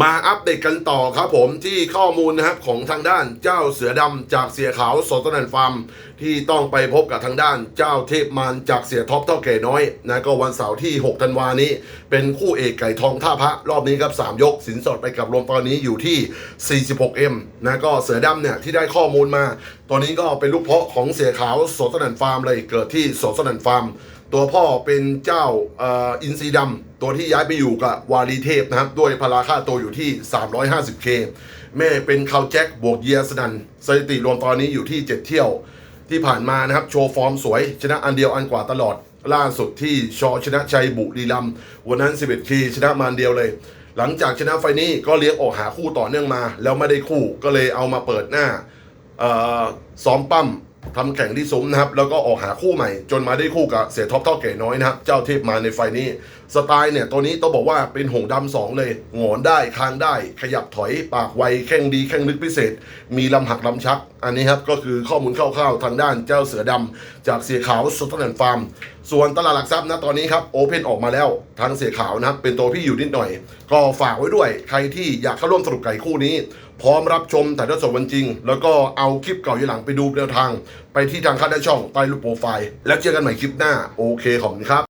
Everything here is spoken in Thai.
มาอัปเดตกันต่อครับผมที่ข้อมูลนะครับของทางด้านเจ้าเสือดำจากเสียขาวสดนันฟาร์มที่ต้องไปพบกับทางด้านเจ้าเทพมารจากเสียท็อปเท่าแก่น้อยนะก็วันเสาร์ที่ 6 ธันวานี้ เป็นคู่เอกไก่ทองท่าพระรอบนี้ครับ 3 ยกสินสอดไปกับรวมตอนนี้อยู่ที่ 46M นะก็เสือดำเนี่ยที่ได้ข้อมูลมา ตอนนี้ก็เป็นลูกเพาะของเสียขาวสดนันฟาร์มเลยเกิดที่สดนันฟาร์ม ตัวพ่อเป็นเจ้าอินซีดำตัวที่ย้ายไปอยู่กับวารีเทพนะครับด้วยพลาค่าตัวอยู่ที่ 350k แม่เป็นคาวแจ็คบวกเยียสนันสถิติรวมตอนนี้อยู่ที่ 7 เที่ยวที่ผ่านมานะครับ โชว์ฟอร์มสวย ชนะอันเดียวอันกว่าตลอดล่าสุดที่ชอชนะชัยบุรีรัมวันนั้น 11k ชนะมานเดียวเลย หลังจากชนะไฟนี้ก็เลี้ยงออกหาคู่ต่อเนื่องมา แล้วไม่ได้คู่ก็เลยเอามาเปิดหน้าซ้อมปั้ม ทำแข่งที่ซุ้มนะครับ แล้วก็ออกหาคู่ใหม่ จนมาได้คู่กับเสียท็อปเท่าแก่น้อยนะครับ เจ้าเทพมาในไฟนี้ สไตล์เนี่ย ตัวนี้ต้องบอกว่าเป็นหงดำสองเลยหงอนได้คางได้ ขยับถอยปากไวแข้งดีแข้งลึกพิเศษ มีลำหักลำชัก อันนี้ครับ ก็คือข้อมูลคร่าวๆทางด้านเจ้าเสือดำจากเสียขาวสตแลนฟาร์มส่วนตลาดหลักทรัพย์นะตอนนี้ครับโอเพนออกมาแล้วทางเสียขาวนะครับเป็นตัวพี่อยู่นิดหน่อย ก็ฝากไว้ด้วยใครที่อยากเข้าร่วมสรุปไก่คู่นี้ พร้อมรับชมถ่ายทอดสดวันจริง แล้วก็เอาคลิปเก่าย้อนหลังไปดูแนวทาง ไปที่ทางค่าได้ช่องใต้รูปโปรไฟล์ แล้วเจอกันใหม่คลิปหน้า โอเคขอบคุณครับ